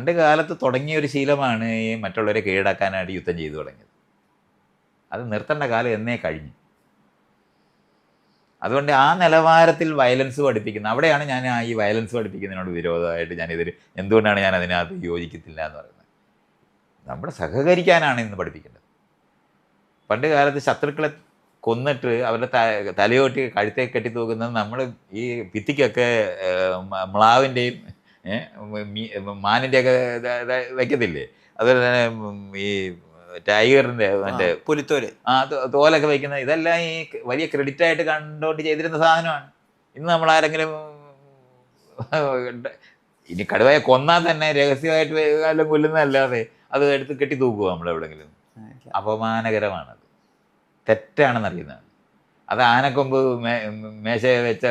പണ്ട് കാലത്ത് തുടങ്ങിയ ഒരു ശീലമാണ് ഈ മറ്റുള്ളവരെ കീഴടക്കാനായിട്ട് യുദ്ധം ചെയ്തു തുടങ്ങിയത്. അത് നിർത്തേണ്ട കാലം എന്നേ കഴിഞ്ഞു. അതുകൊണ്ട് ആ നിലവാരത്തിൽ വയലൻസ് പഠിപ്പിക്കുന്ന അവിടെയാണ് ഞാൻ ഈ വയലൻസ് പഠിപ്പിക്കുന്നതിനോട് വിരോധമായിട്ട് ഞാനിതിൽ എന്തുകൊണ്ടാണ് ഞാൻ അതിനകത്ത് യോജിക്കത്തില്ല എന്ന് പറയുന്നത്? നമ്മുടെ സഹകരിക്കാനാണ് ഇന്ന് പഠിപ്പിക്കേണ്ടത്. പണ്ട് കാലത്ത് ശത്രുക്കളെ കൊന്നിട്ട് അവരുടെ തലയോട്ടി കഴുത്തെ കെട്ടി തൂക്കുന്നത് നമ്മൾ ഈ ഭിത്തിക്കൊക്കെ മ്ലാവിന്റെയും മാനിന്റെയൊക്കെ വയ്ക്കത്തില്ലേ അതുപോലെ തന്നെ ഈ ടൈഗറിന്റെ മറ്റേ പുലിത്തോൽ. ആ തോലൊക്കെ വയ്ക്കുന്ന ഇതെല്ലാം ഈ വലിയ ക്രെഡിറ്റ് ആയിട്ട് കണ്ടോണ്ട് ചെയ്തിരുന്ന സാധനമാണ്. ഇന്ന് നമ്മൾ ആരെങ്കിലും ഇനി കടുവയെ കൊന്നാൽ തന്നെ രഹസ്യമായിട്ട് വല്ലതും കൊല്ലുന്നതല്ലാതെ അത് എടുത്ത് കെട്ടി തൂക്കുക നമ്മൾ എവിടെങ്കിലും? അപമാനകരമാണത്. തെറ്റാണെന്നറിയുന്നതാണ് അത് ആനക്കൊമ്പ് മേ മേശ വെച്ച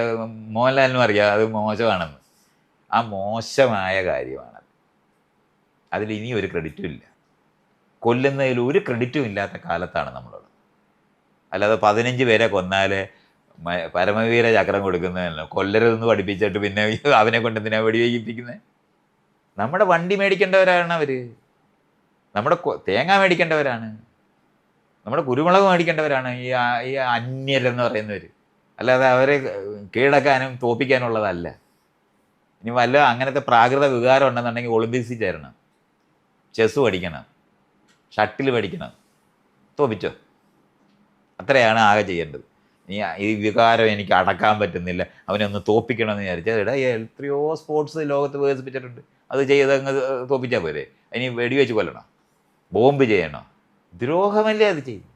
മോഹൻലാലിനും അറിയാം. അത് മോശമാണെന്ന്. ആ മോശമായ കാര്യമാണത് അതിൽ ഇനി ഒരു ക്രെഡിറ്റും ഇല്ല. കൊല്ലുന്നതിൽ ഒരു ക്രെഡിറ്റും ഇല്ലാത്ത കാലത്താണ് നമ്മളുള്ളത്. അല്ലാതെ പതിനഞ്ച് പേരെ കൊന്നാലേ പരമവീര ചക്രം കൊടുക്കുന്നതല്ല. കൊല്ലരുതെന്ന് പഠിപ്പിച്ചിട്ട് പിന്നെ അവനെ കൊണ്ട് എന്തിനാ വെടിവെയിപ്പിക്കുന്നത് നമ്മുടെ വണ്ടി മേടിക്കേണ്ടവരാണ് അവർ നമ്മുടെ തേങ്ങ മേടിക്കേണ്ടവരാണ്. നമ്മുടെ കുരുമുളക് മേടിക്കേണ്ടവരാണ് ഈ ഈ അന്യരെന്ന് പറയുന്നവർ അല്ലാതെ അവരെ കീഴടക്കാനും തോപ്പിക്കാനുള്ളതല്ല. ഇനി വല്ല അങ്ങനത്തെ പ്രാകൃത വികാരം ഉണ്ടെന്നുണ്ടെങ്കിൽ ഒളിമ്പിക്സിൽ ചേരണം. ചെസ് പഠിക്കണം. ഷട്ടിൽ പഠിക്കണം. തോപ്പിച്ചോ? അത്രയാണ് ആകെ ചെയ്യേണ്ടത്. നീ ഈ വികാരം എനിക്ക് അടക്കാൻ പറ്റുന്നില്ല. അവനെ ഒന്ന് തോപ്പിക്കണമെന്ന് വിചാരിച്ചാൽ ഇടാ എത്രയോ സ്പോർട്സ് ലോകത്ത് വികസിപ്പിച്ചിട്ടുണ്ട്. അത് ചെയ്ത് അങ്ങ് തോപ്പിച്ചാൽ പോരെ. അതിന് വെടിവെച്ച് കൊല്ലണം? ബോംബ് ചെയ്യണോ? ദ്രോഹമല്ലേ അത് ചെയ്യും